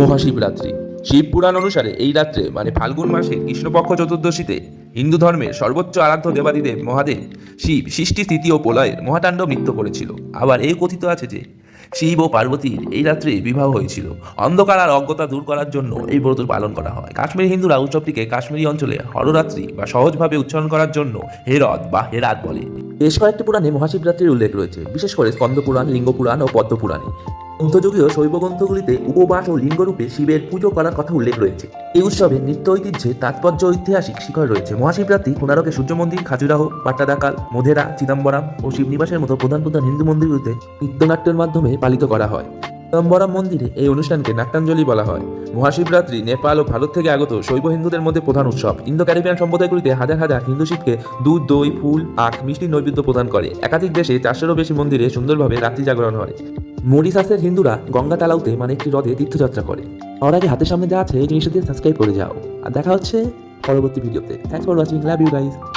মহাশিবরাত্রি। শিব পুরাণ অনুসারে এই রাত্রে মানে ফাল্গুন মাসের কৃষ্ণপক্ষ চতুর্দশীতে, হিন্দু ধর্মের সর্বোচ্চ আরাধ্য দেবাদিদেব মহাদেব শিব সৃষ্টি স্থিতি ও প্রলয়ের মহাতাণ্ডব নৃত্য করেছিল। আবার এই কথিত আছে যে, শিব ও পার্বতীর এই রাত্রে বিবাহ হয়েছিল। অন্ধকার আর অজ্ঞতা দূর করার জন্য এই ব্রত পালন করা হয়। কাশ্মীরি হিন্দুরা উৎসবটিকে কাশ্মীরি অঞ্চলে হররাত্রি বা সহজভাবে উচ্চারণ করার জন্য হেরদ বা হেরাত বলে। বেশ কয়েকটি পুরাণে মহাশিবরাত্রির উল্লেখ রয়েছে, বিশেষ করে স্কন্দ পুরাণ, লিঙ্গ পুরাণ ও পদ্ম পুরাণে। মধ্যযুগীয় শৈব গ্রন্থগুলিতে উপবাস ও লিঙ্গরূপে শিবের পুজো করার কথা উল্লেখ রয়েছে। এই উৎসবে নৃত্য ঐতিহ্যে তাৎপর্য ঐতিহাসিক শিখর রয়েছে। মহাশিবরাত্রি কোনারকে সূর্য মন্দির খাজুরাহ, পাট্টাদাকাল, মধেরা, চিদম্বরম ও শিবনিবাসের মতো প্রধান প্রধান হিন্দু মন্দিরগুলিতে নৃত্যনাট্যের মাধ্যমে পালিত করা হয়। চিদম্বরম মন্দিরে এই অনুষ্ঠানকে নাট্যাঞ্জলি বলা হয়। মহাশিবরাত্রি নেপাল ও ভারত থেকে আগত শৈব হিন্দুদের মধ্যে প্রধান উৎসব। ইন্দো ক্যারিবিয়ান সম্প্রদায়গুলিতে হাজার হাজার হিন্দু শিবকে দুধ, দই, ফুল, আখ, মিষ্টি নৈবেদ্য প্রদান করে। একাধিক দেশে চারশোরও বেশি মন্দিরে সুন্দরভাবে রাত্রি জাগরণ হয়। মরিশাসের হিন্দুরা গঙ্গা তালাউতে মানে একটি হ্রদে তীর্থযাত্রা করে। আর আগে হাতের সামনে যা আছে এই জিনিসটা দিয়ে সাবস্ক্রাইব করে যাও। আর দেখা হচ্ছে পরবর্তী ভিডিওতে। Thanks for watching love you guys